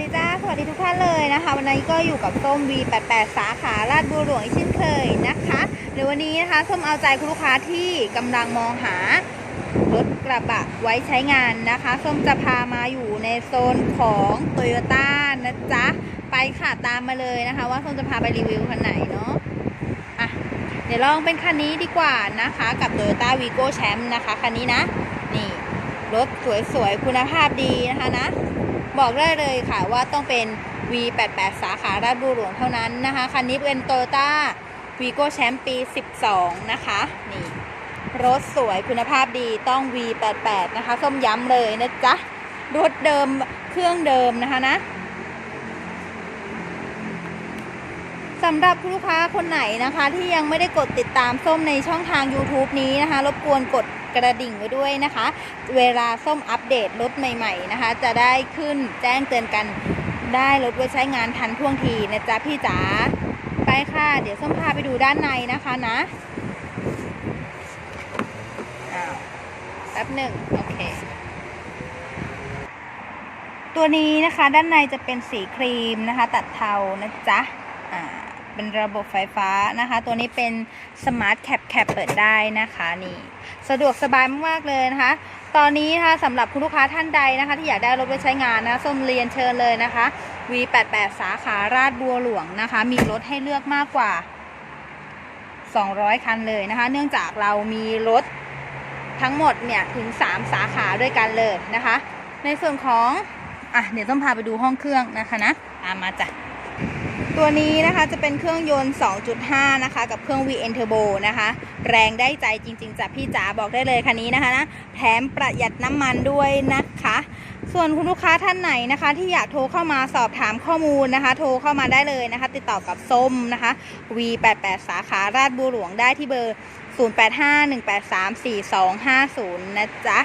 ดีจ้า สวัสดีทุกท่านเลยนะคะ วันนี้ก็อยู่กับส้ม V88 สาขาลาดบัวหลวงอีกเช่นเคยนะคะในวันนี้นะคะส้มเอาใจคุณลูกค้าที่กำลังมองหารถกระบะไว้ใช้งานนะคะ ส้มจะพามาอยู่ในโซนของโตโยต้านะจ๊ะ ไปค่ะตามมาเลยนะคะ ว่าส้มจะพาไปรีวิวคันไหนเนาะอะเดี๋ยวลองเป็นคันนี้ดีกว่านะคะ กับ Toyota Vigo Champ นะคะคันนี้นะ นี่รถสวยๆคุณภาพดีนะคะนะ บอกได้เลยค่ะว่าต้องเป็น V88 สาขาราชบุรีหลวงเท่านั้นนะคะ คันนี้เป็น Toyota Vigo Champ ปี 12 นะคะ นี่ รถสวยคุณภาพดีต้อง V88 นะคะ ส้มย้ำเลยนะจ๊ะ รถเดิมเครื่องเดิมนะคะนะสำหรับลูกค้าคนไหนนะคะที่ยังไม่ได้กดติดตามส้มในช่องทาง YouTube นี้นะคะ รบกวนกด กระดิ่งไว้ด้วยนะคะ เวลาส้มอัปเดตรถใหม่ ๆนะคะ จะได้ขึ้นแจ้งเตือนกันได้รถไว้ใช้งานทันท่วงทีนะจ๊ะพี่จ๋าไปค่ะ เดี๋ยวส้มพาไปดูด้านในนะคะนะแป๊บหนึ่งโอเค ตัวนี้นะคะด้านในจะเป็นสีครีมนะคะ ตัดเทานะจ๊ะอ่า เป็นระบบไฟฟ้านะคะ ตัวนี้เป็นสมาร์ทแคปแคปเปิดได้นะคะนี่สะดวกสบายมากๆเลยนะคะ ตอนนี้นะคะสำหรับคุณลูกค้าท่านใดนะคะ ที่อยากได้รถไปใช้งานนะส้มเรียนเชิญเลยนะคะ V88 สาขาราชบัวหลวงนะคะ มีรถให้เลือกมากกว่า 200 คันเลยนะคะ เนื่องจากเรามีรถทั้งหมดเนี่ยถึง 3 สาขาด้วยกันเลยนะคะ ในส่วนของ อะเดี๋ยวต้องพาไปดูห้องเครื่องนะคะนะตามมาจ้ะ ตัวนี้นะคะจะเป็นเครื่องยนต์ 2.5 นะคะ กับเครื่อง VN Turbo นะคะ แรงได้ใจจริง ๆจ้ะพี่จ๋าบอกได้เลยคันนี้นะคะนะแถมประหยัดน้ำมันด้วยนะคะ ส่วนคุณลูกค้าท่านไหนนะคะ ที่อยากโทรเข้ามาสอบถามข้อมูลนะคะ โทรเข้ามาได้เลยนะคะ ติดต่อกับส้มนะคะ V88 สาขาราชบุรีหลวงได้ที่เบอร์ 0851834250 นะจ๊ะ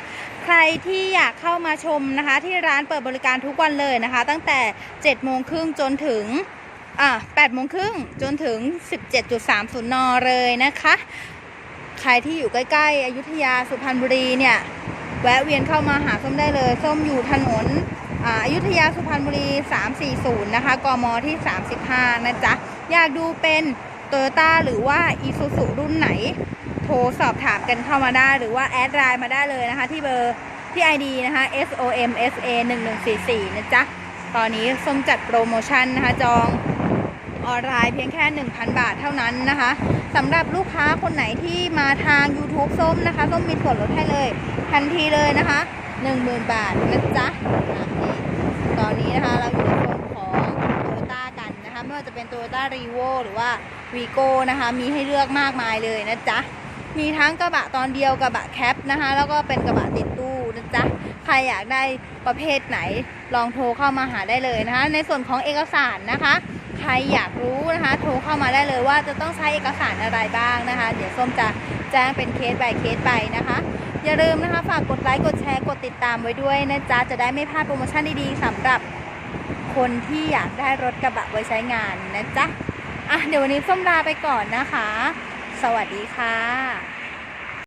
ใครที่อยากเข้ามาชมนะคะ ที่ร้านเปิดบริการทุกวันเลยนะคะ ตั้งแต่7โมงครึ่งจนถึง อะ8โมงครึ่งจนถึง 17.30 น เลยนะคะ ใครที่อยู่ใกล้ๆอยุธยาสุพรรณบุรีเนี่ย แวะเวียนเข้ามาหาส้มได้เลย ส้มอยู่ถนนอายุธยาสุพรรณบุรี 340 นะคะ กมที่ 35 นะจ๊ะ อยากดูเป็นโตโยต้าหรือว่าอีซูซุรุ่นไหน โทรสอบถามกันเข้ามาได้ หรือว่าแอดไลน์มาได้เลยนะคะ ที่เบอร์ที่ ID นะคะ SOMSA 1144 นะจ๊ะ ตอนนี้ส้มจัดโปรโมชั่นนะคะ จอง ออนไลน์เพียงแค่ 1,000 บาทเท่านั้นนะคะสำหรับลูกค้าคนไหนที่มาทาง YouTube ส้มนะคะส้มมีส่วนลดให้เลย ทันทีเลยนะคะ 10,000 บาทนะจ๊ะตอนนี้นะคะเราอยู่ในโซนของ Toyota กันนะคะไม่ว่าจะเป็น Toyota r e v o หรือว่า Vigo นะคะมีให้เลือกมากมายเลยนะจ๊ะมีทั้งกระบะตอนเดียวกระบะแคปนะคะ แล้วก็เป็นกระบะติดตู้นะจ๊ะใครอยากได้ประเภทไหนลองโทรเข้ามาหาได้เลยนะคะ ในส่วนของเอกสารนะคะ ครอยากรู้นะคะ โทรเข้ามาได้เลยว่าจะต้องใช้เอกสารอะไรบ้างนะคะ เดี๋ยวส้มจะแจ้งเป็นเคส by เคสไปนะคะ อย่าลืมนะคะ ฝากกดไลค์ กดแชร์ กดติดตามไว้ด้วยนะจ๊ะ จะได้ไม่พลาดโปรโมชั่นดีๆสำหรับคนที่อยากได้รถกระบะไว้ใช้งานนะจ๊ะ อะ เดี๋ยววันนี้ส้มลาไปก่อนนะคะ สวัสดีค่ะ